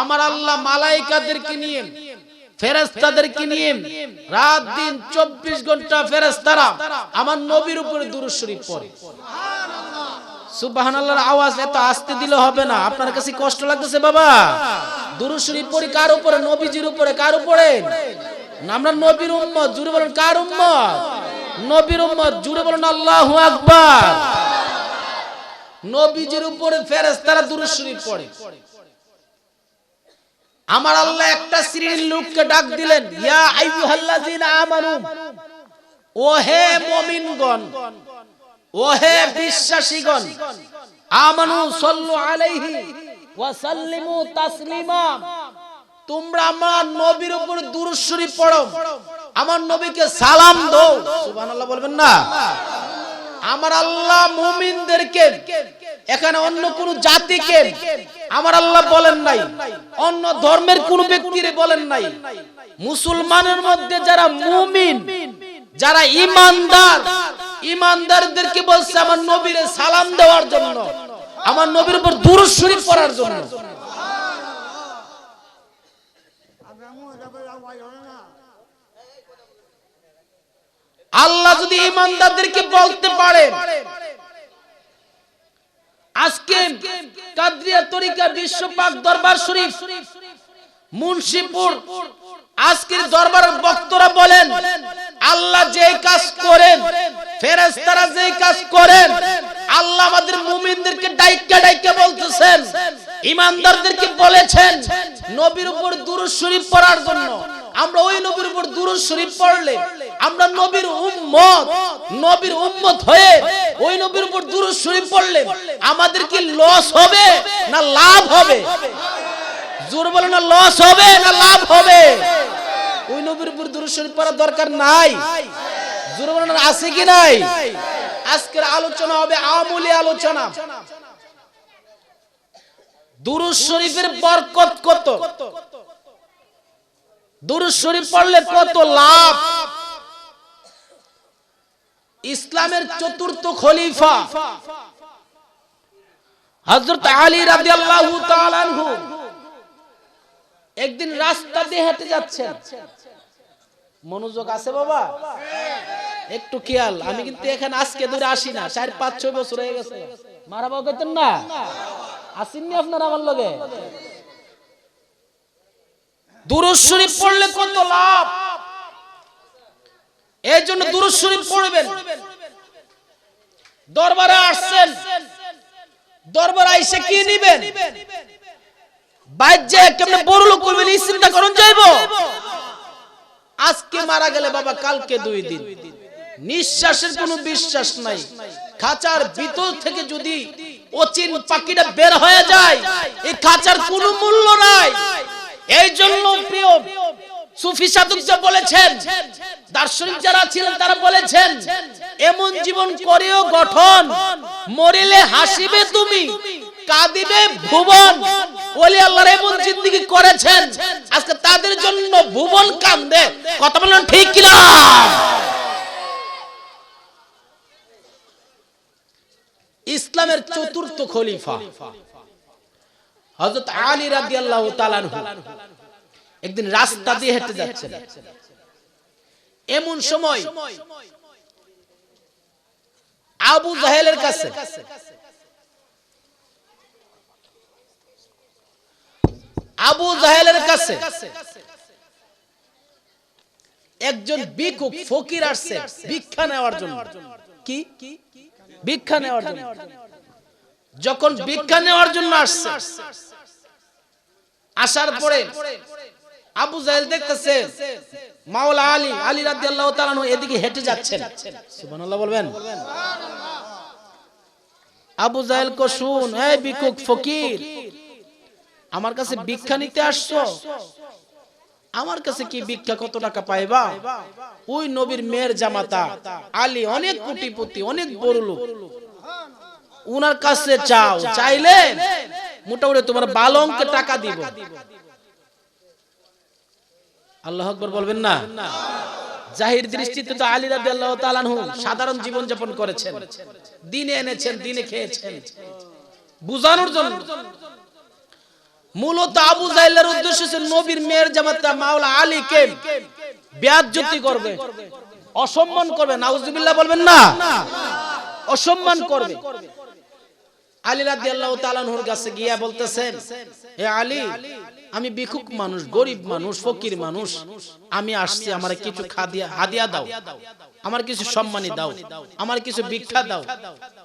আমার আল্লাহ মালাইকাদেরকে নিয়ে ফেরেস্তাদেরকে নিয়ে রাত দিন চব্বিশ ঘণ্টা ফেরেস্তারা আমার নবীর উপরে পড়ে। আওয়াজ এত আসতে দিলে হবে না। আপনার কাছে কষ্ট লাগতেছে বাবা? দুরূদ শরীফ পড়ি কার উপরে? নবীজির উপরে কার উপরে? আমরা নবীর উম্মত জুড়ে বলেন, কার উম্মত? নবীর উম্মত জুড়ে বলেন, আল্লাহু আকবার। নবীজির উপরে ফেরেশতারা দুরূদ শরীফ পড়ে। আমার আল্লাহ একটা শ্রেণির লোককে ডাক দিলেন, ইয়া আইয়ুহাল্লাযিনা আমানু ও হে মুমিনগণ ও হে বিশ্বাসীগণ, আমানু সাল্লু আলাইহি ওয়া সাল্লিমু তাসলিমা, তোমরা আমার নবীর উপর দুরূদ শরীফ পড়ো, আমার নবীকে সালাম দাও। সুবহানাল্লাহ বলবেন না। আমার আল্লাহ মুমিনদেরকে এখানে অন্য কোন জাতিকে আমার আল্লাহ বলেন নাই, অন্য ধর্মের কোন ব্যক্তিরে বলেন নাই। মুসলমানের মধ্যে যারা মুমিন, যারা ইমানদার, ইমানদারদেরকে বলছে আমার নবীরে সালাম দেওয়ার জন্য, আমার নবীর উপর দুরূদ শরীফ পড়ার জন্য। আল্লাহ যদি ইমানদারদেরকে বলতে পারে আজকে কাদরিয়া তরিকা বিশ্ব পাক দরবার শরীফ, মুন্সিপুর। আজকের দরবারের বক্তরা বলেন, আল্লাহ যে কাজ করেন, ফেরেশতারা যে কাজ করেন, আল্লাহ আমাদের মুমিনদেরকে ডাইকা ডাইকা বলতেছেন, ইমানদারদেরকে বলেছেন, নবীর উপর দুরূদ শরীফ পড়ার জন্য। আমরা ওই নবীর উপর দুরূদ শরীফ পড়লে আমরা নবীর উম্মত নবীর উম্মত হয়ে ওই নবীর উপর দুরূদ শরীফ পড়লে আমাদের কি লস হবে না লাভ হবে? জোর বলে না লস হবে না লাভ হবে? ওই নবীর উপর দুরূদ শরীফ পড়ার দরকার নাই। জোর বলে না আছে কি নাই? আজকের আলোচনা হবে আমূলি আলোচনা। দুরূদ শরীফের বরকত কত? দুরূদ শরীফ পড়লে কত লাভ? ইসলামের চতুর্থ খলিফা। হযরত আলী রাদিয়াল্লাহু তাআলা আনহু একদিন রাস্তা দিয়ে হেঁটে যাচ্ছেন। মনোযোগ আছে বাবা? একটু খেয়াল, আমি কিন্তু এখানে আজকে ধরে আসি না, চার, পাঁচ, ছয় বছর হয়ে গেছে। মারা বাবা কইতেন না? আসেননি আপনার আমার লগে? দুরূদ পড়লে কত লাভ? এই জন্য দুরূদ পড়বেন। দরবারে আসছেন। দরবারে আইসে কি নিবেন? বাইরে কেমনে বড় লোক করবেন এই চিন্তা করুন, যাইবো। আজকে মারা গেলে বাবা, কালকে দুই দিন। নিঃশ্বাসের কোনো বিশ্বাস নাই। খাঁচার ভিতর থেকে যদি অচিন পাখিটা বের হয়ে যায়, এই খাঁচার কোনো মূল্য নাই। এই জন্য প্রিয় সুফি সাধক যা বলেছেন, দার্শনিক যারা ছিলেন তারা বলেছেন, এমন জীবন করেও গঠন, মরিলে হাসিবে তুমি, কাঁদিবে ভুবন। ওলি আল্লাহর এমন জিন্দেগি করেছেন, আজকে তাদের জন্য ভুবন কান্দে। কথা বলেন ঠিক কিনা? ইসলামের চতুর্থ খলিফা। হযরত আলী তাআলা আনহু একদিন রাস্তা দিয়ে হেঁটে যাচ্ছেন। এমন সময় আবু জাহেলের কাছে আবু জাহেলের কাছে একজন ভিক্ষুক ফকির আসছে, ভিক্ষা নেওয়ার জন্য। কি? ভিক্ষা নেওয়ার জন্য। যখন ভিক্ষা নেওয়ার জন্য আসছে আসার পরে আবু জাহেল দেখতেছে মাওলা আলী আলী রাদিয়াল্লাহু তাআলা এদিকে হেঁটে যাচ্ছেন। সুবহানাল্লাহ বলবেন। আবু জাহেল কো শুন এই ভিক্ষুক ফকির আমার কাছে ভিক্ষা নিতে আসছো? আমার কাছে কি ভিক্ষা কত টাকা পাইবা? ওই নবীর মেয়ের জামাতা আলী অনেক কোটিপতি অনেক বড় লোক উনার কাছে চাও চাইলে মোটামুটি তোমার বালো অঙ্কের টাকা দিব। আল্লাহ আকবর বলবেন না? জাহির দৃষ্টিতে তো আলী রাদিয়াল্লাহু তাআলা আনহু সাধারণ জীবন যাপন করেছেন। দিনে এনেছেন, দিনে খেয়েছেন। বুঝানোর জন্য। মূলত আবু জাহেলের উদ্দেশ্য ছিল নবীর মেয়ের জামাতা মাওলা আলী আলীকে বেয়াজ্জতি করবে, অসম্মান করবে। নাউজুবিল্লাহ বলবেন না? অসম্মান করবে। কাছে গিয়া হে আমি মানুষ, গরিব মানুষ, ফকির মানুষ, আমি আসছি, আমার কিছু খাদিয়া, হাদিয়া দাও, আমার কিছু সম্মানী দাও, আমার কিছু ভিক্ষা দাও।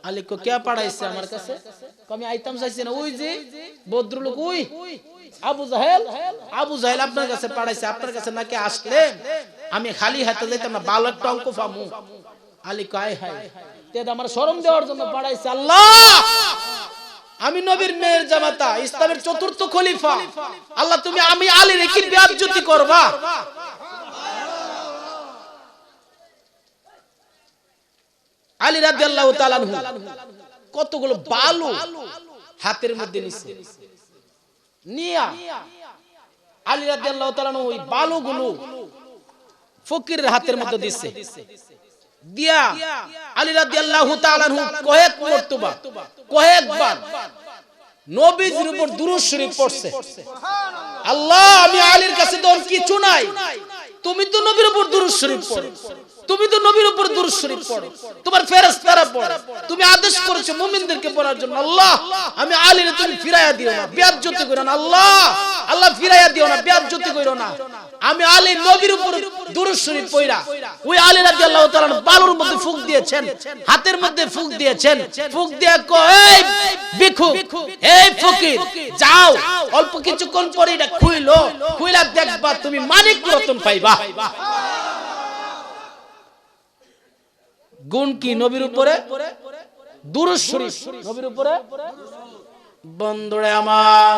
আলী কো পাঠাইছে আমার কাছে? আমি আইতাম চাইছি না। ওই যে ভদ্রলোক, ওই আবু জাহেল আবু জাহেল আপনার কাছে পাঠাইছে, আপনার কাছে নাকি আসলে? আমি খালি হাতে যাইতাম না, ভালো একটা অঙ্ক পামু। আলী কয় হায় আমার শরম দেওয়ার জন্য পাঠাইছে, আল্লাহ! আমি নবীর মেয়ের জামাতা, ইসলামের চতুর্থ খলিফা। আল্লাহ তুমি, আমি আলী রেখে বেয়াজ্জতি করবা। আলী রাদিয়াল্লাহু তাআলা কতগুলো বালু হাতের মধ্যে নিছে। নিয়া, আলী রাদিয়াল্লাহু তাআলা ওই বালুগুলো ফকিরের হাতের মধ্যে দিছে। দিয়া আলী রাদিয়াল্লাহু তাআলা কয়েক মর্তবা, কয়েকবার নবীজির উপর দুরুদ শরীফ পড়ছে। আল্লাহ আমি আলীর কাছে তোর কিছু নাই। তুমি তো নবীর উপর দুরুদ শরীফ পড়ো। তুমি তো নবীর উপর দুরুদ শরীফ পড়ো। তোমার ফেরেশতারা পড়ে। তুমি আদেশ করেছ মুমিনদেরকে পড়ার জন্য। আল্লাহ আমি আলীর তুমি ফিরাইয়া দিও না। বেয়াজ্জতি করো না। আল্লাহ আল্লাহ ফিরাইয়া দিও না বেয়াজ্জতি করো না। আমি আলী নবীর উপর দুরূদ শরীফ পড়া ওই আলী রাদিয়াল্লাহু তাআলা বালুর মধ্যে ফুক দিয়েছেন, হাতের মধ্যে ফুক দিয়েছেন। ফুক দিয়ে কয় ভিখু এই ফকির, যাও, অল্প কিছুক্ষণ পরে এটা খুইলো, খুইলা দেখবা তুমি মানিক রতন পাইবা। গুণ কি নবীর উপরে? দুরূদ শরীফ নবীর উপরে? বন্ধুরে আমার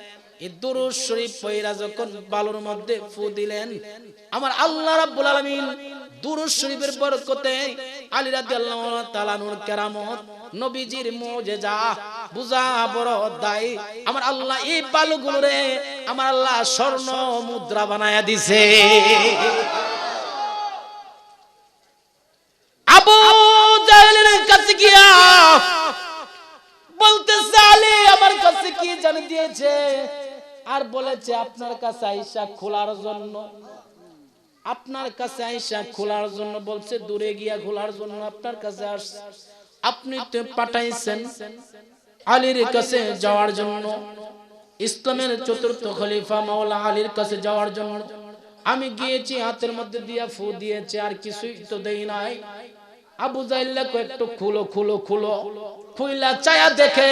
দুরূদ শরীফ পয়রা যখন বালুর মধ্যে ফু দিলেন, আমার আল্লাহ রাব্বুল আলামিন দুরুদ শরীফের বরকতে আলী রাদিয়াল্লাহু কেরামত, নবীজির বড় দাই, আমার আল্লাহ এই বালুগুলোরে আমার আল্লাহ স্বর্ণ মুদ্রা বানায়া দিছে আবু জাহেলের কাছে গিয়া বলতেছে আলী আমার কাছে কি জানি দিয়েছে আর বলেছে, আপনার কাছে আইসা খোলার জন্য। আপনার কাছে আইসা খোলার জন্য, বলছে, দূরে গিয়া খোলার জন্য আপনার কাছে আস আপনি তো পাঠাইছেন আলীর কাছে যাওয়ার জন্য, ইসলামের চতুর্থ খলিফা মাওলা আলীর কাছে যাওয়ার জন্য। আমি গিয়েছি, হাতের মধ্যে দিয়া ফু দিয়েছে, আর কিছুই তো দেই নাই। আবু জাইল্লা একটু খুলো খুলো খুলো, খুইলা চায়া দেখে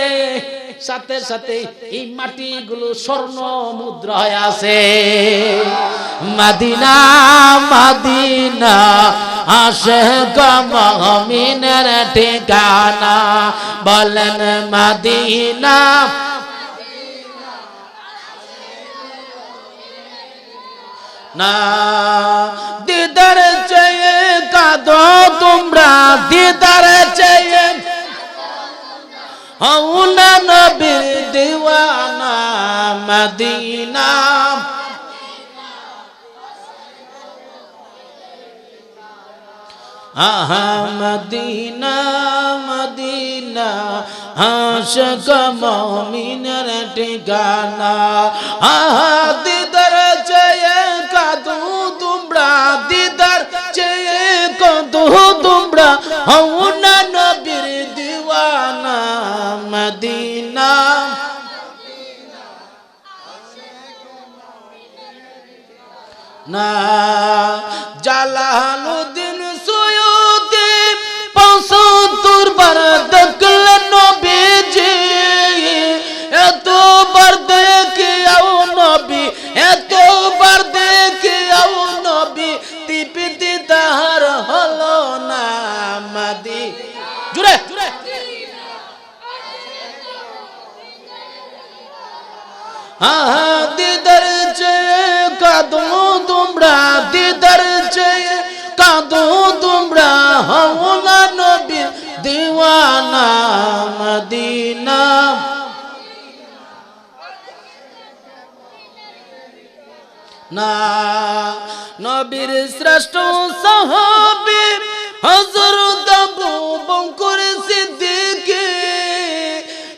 সাথে সাথে এই মাটিগুলো স্বর্ণ মুদ্রা হয়ে আছে। মদিনা মদিনা আসে গমিনের ঠিকানা। বলেন মাদিনা। না, দিদার চেয়ে কাঁদো তোমরা, দিদার চেয়ে হউনা নবীর দিওয়ানা মদিনা। আহা মদিনা মদিনা আশক মমিনের ঠিকানা। আহা দিদার চেয়ে কাদু তোমরা দিদার চেয়ে কদু তোমরা হউনা মদিনা। না জালালুদ্দিন দিদার চেয়ে কাঁদো তোমরা, দিদার চেয়ে কাঁদো তোমরা। হও না নবী দিওয়ানা মদিনা। না, নবীর শ্রেষ্ঠ সাহাবি হজর দাবু বঙ্কুর সিদ্দিক।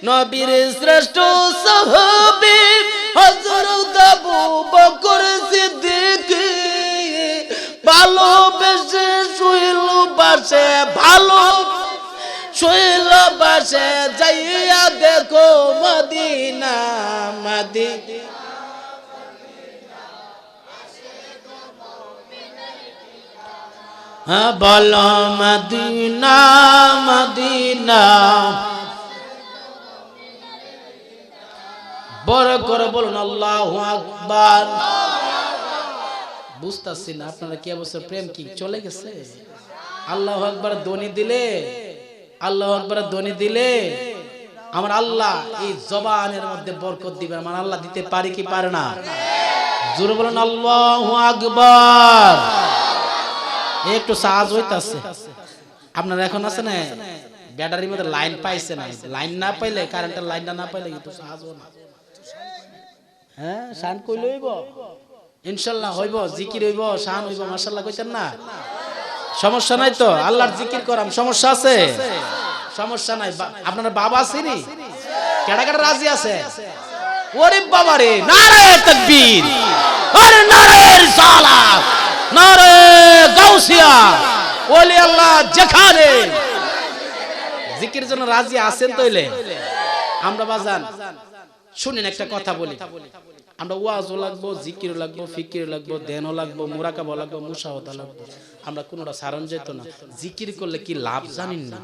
নবীর শ্রেষ্ঠ সাহাবি বাসে ভালো শুইল বাসে যাইয়া দেখো মদিনা মদিনা। হ্যাঁ, বলো মদিনা মদিনা। বড় করে বলুন আল্লাহ আকবার। বুঝতেছি না আপনারা কি অবস্থা প্রেম কি? চলে গেছে? আল্লাহ আকবার ধ্বনি দিলে, আল্লাহ আকবার ধ্বনি দিলে আমার আল্লাহ এই জবানের মধ্যে বরকত দিবে, আমার আল্লাহ দিতে পারে কি পারে না? বলুন, আল্লাহ আকবার। একটু সাজ হইতাছে। আপনারা এখন আছে না? ব্যাটারির মধ্যে লাইন পাইছে না? লাইন না পাইলে, কারেন্টের লাইনটা না পাইলে কিন্তু সাজ না। হ্যাঁ শান হইব। ইনশাল্লাহ হইব, জিকির হইব, শান হইব মাশাল্লাহ কইছেন না? সমস্যা নাই তো? আল্লাহর জিকির করাম। সমস্যা আছে? সমস্যা নাই। আপনার বাবা আছেনি? কেডা কেডা রাজি আছে? ওরে বাবা রে নারে তাকবীর। আরে নারে রিসালাত। নারে গাউসিয়া। ওলি আল্লাহ যেখানে। জিকির জন্য রাজি আছেন তইলে? আমরা বাজান, শুনেন একটা কথা বলি। আমরা ওয়াজও লাগবো, জিকিরও লাগবো, ফিকিরও লাগবো, দেনও লাগবো, মুরাকাবও লাগবো মুসাহতা লাগবো। আমরা কোনোটা সারণ যেত না জিকির করলে কি লাভ জানিন না।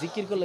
জিকির করলে